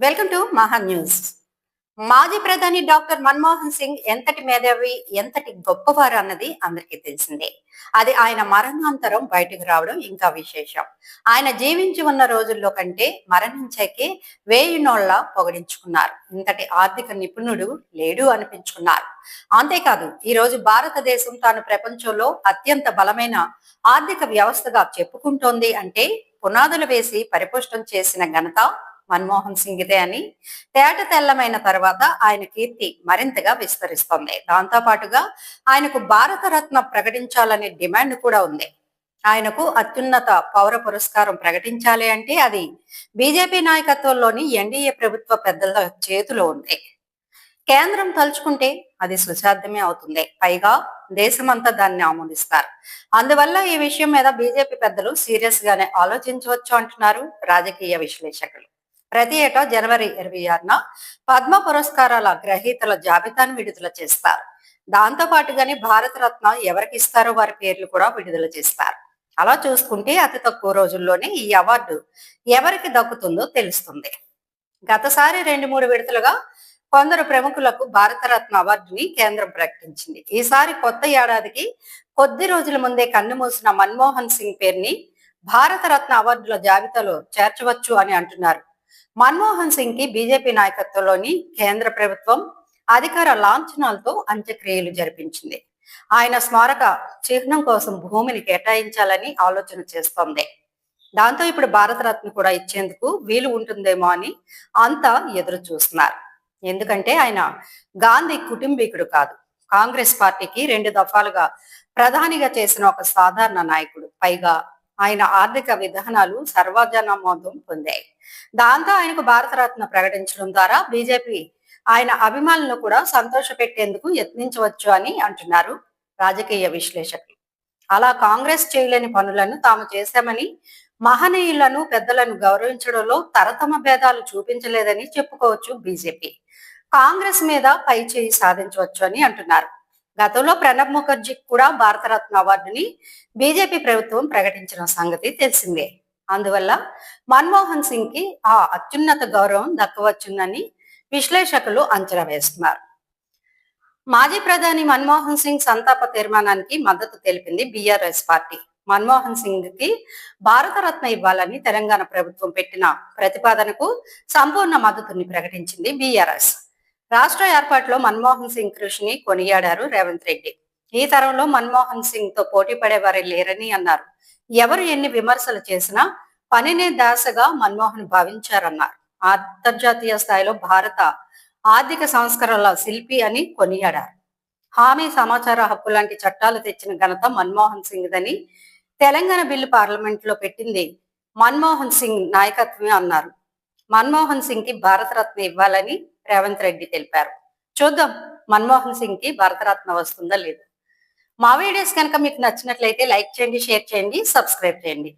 Welcome to మహా news మాజీ ప్రధాని డాక్టర్ మన్మోహన్ సింగ్ ఎంతటి మేధావి ఎంతటి గొప్పవారు అన్నది అందరికీ తెలిసిందే. అది ఆయన మరణాంతరం బయటకు రావడం ఇంకా విశేషం. ఆయన జీవించి ఉన్న రోజుల్లో కంటే మరణించాకే వేయినోళ్ళ పొగడించుకున్నారు. ఇంతటి ఆర్థిక నిపుణుడు లేడు అనిపించుకున్నారు. అంతేకాదు ఈ రోజు భారతదేశం తాను ప్రపంచంలో అత్యంత బలమైన ఆర్థిక వ్యవస్థగా చెప్పుకుంటోంది అంటే పునాదులు వేసి పరిపుష్టం చేసిన ఘనత మన్మోహన్ సింగ్దే అని. తేట తెల్లమైన తర్వాత ఆయన కీర్తి మరింతగా విస్తరిస్తోంది. దాంతో పాటుగా ఆయనకు భారతరత్న ప్రకటించాలనే డిమాండ్ కూడా ఉంది. ఆయనకు అత్యున్నత పౌర పురస్కారం ప్రకటించాలి అంటే అది బీజేపీ నాయకత్వంలోని ఎన్డీఏ ప్రభుత్వ పెద్దల చేతిలో ఉంది. కేంద్రం తలుచుకుంటే అది సుసాధ్యమే అవుతుంది. పైగా దేశమంతా దాన్ని ఆమోదిస్తారు. అందువల్ల ఈ విషయం మీద బీజేపీ పెద్దలు సీరియస్ గానే ఆలోచించవచ్చు అంటున్నారు రాజకీయ విశ్లేషకులు. ప్రతి ఏటా జనవరి ఇరవై ఆరున పద్మ పురస్కారాల గ్రహీతల జాబితాను విడుదల చేస్తారు. దాంతో పాటుగానే భారతరత్న ఎవరికి ఇస్తారో వారి పేర్లు కూడా విడుదల చేస్తారు. అలా చూసుకుంటే అతి తక్కువ రోజుల్లోనే ఈ అవార్డు ఎవరికి దక్కుతుందో తెలుస్తుంది. గతసారి రెండు మూడు విడతలుగా కొందరు ప్రముఖులకు భారతరత్న అవార్డుని కేంద్రం ప్రకటించింది. ఈసారి కొత్త ఏడాదికి కొద్ది రోజుల ముందే కన్నుమూసిన మన్మోహన్ సింగ్ పేరుని భారతరత్న అవార్డుల జాబితాలో చేర్చవచ్చు అని అంటున్నారు. మన్మోహన్ సింగ్కి బీజేపీ నాయకత్వంలోని కేంద్ర ప్రభుత్వం అధికార లాంఛనాలతో అంత్యక్రియలు జరిపించింది. ఆయన స్మారక చిహ్నం కోసం భూమిని కేటాయించాలని ఆలోచన చేస్తోంది. దాంతో ఇప్పుడు భారతరత్న కూడా ఇచ్చేందుకు వీలు ఉంటుందేమో అని అంతా ఎదురు చూస్తున్నారు. ఎందుకంటే ఆయన గాంధీ కుటుంబీకుడు కాదు. కాంగ్రెస్ పార్టీకి రెండు దఫాలుగా ప్రధానిగా చేసిన ఒక సాధారణ నాయకుడు. పైగా ఆయన ఆర్థిక విధానాలు సర్వజనమోదం పొందాయి. దాంతో ఆయనకు భారతరత్న ప్రకటించడం ద్వారా బీజేపీ ఆయన అభిమానులను కూడా సంతోష పెట్టేందుకు యత్నించవచ్చు అని అంటున్నారు రాజకీయ విశ్లేషకులు. అలా కాంగ్రెస్ చేయలేని పనులను తాము చేశామని మహనీయులను పెద్దలను గౌరవించడంలో తరతమ భేదాలు చూపించలేదని చెప్పుకోవచ్చు బీజేపీ. కాంగ్రెస్ మీద పై చేయి సాధించవచ్చు అని అంటున్నారు. గతంలో ప్రణబ్ ముఖర్జీ కూడా భారతరత్న అవార్డుని బీజేపీ ప్రభుత్వం ప్రకటించిన సంగతి తెలిసిందే. అందువల్ల మన్మోహన్ సింగ్కి ఆ అత్యున్నత గౌరవం దక్కవచ్చుందని విశ్లేషకులు అంచనా వేస్తున్నారు. మాజీ ప్రధాని మన్మోహన్ సింగ్ సంతాప తీర్మానానికి మద్దతు తెలిపింది బీఆర్ఎస్ పార్టీ. మన్మోహన్ సింగ్కి భారతరత్న ఇవ్వాలని తెలంగాణ ప్రభుత్వం పెట్టిన ప్రతిపాదనకు సంపూర్ణ మద్దతుని ప్రకటించింది బీఆర్ఎస్. రాష్ట్ర ఏర్పాటులో మన్మోహన్ సింగ్ కృషిని కొనియాడారు రేవంత్ రెడ్డి. ఈ తరంలో మన్మోహన్ సింగ్తో పోటీ పడేవారే లేరని అన్నారు. ఎవరు ఎన్ని విమర్శలు చేసినా పనినే దాసగా మన్మోహన్ భావించారన్నారు. అంతర్జాతీయ స్థాయిలో భారత ఆర్థిక సంస్కరణల శిల్పి అని కొనియాడారు. హామీ సమాచార హక్కు లాంటి చట్టాలు తెచ్చిన ఘనత మన్మోహన్ సింగ్ దని తెలంగాణ బిల్లు పార్లమెంట్లో పెట్టింది మన్మోహన్ సింగ్ నాయకత్వమే అన్నారు. మన్మోహన్ సింగ్కి భారతరత్న ఇవ్వాలని రేవంత్ రెడ్డి తెలిపారు. చూద్దాం మన్మోహన్ సింగ్కి భారతరత్న వస్తుందా లేదా? మా వీడియోస్ కనుక మీకు నచ్చినట్లయితే లైక్ చేయండి షేర్ చేయండి సబ్స్క్రైబ్ చేయండి.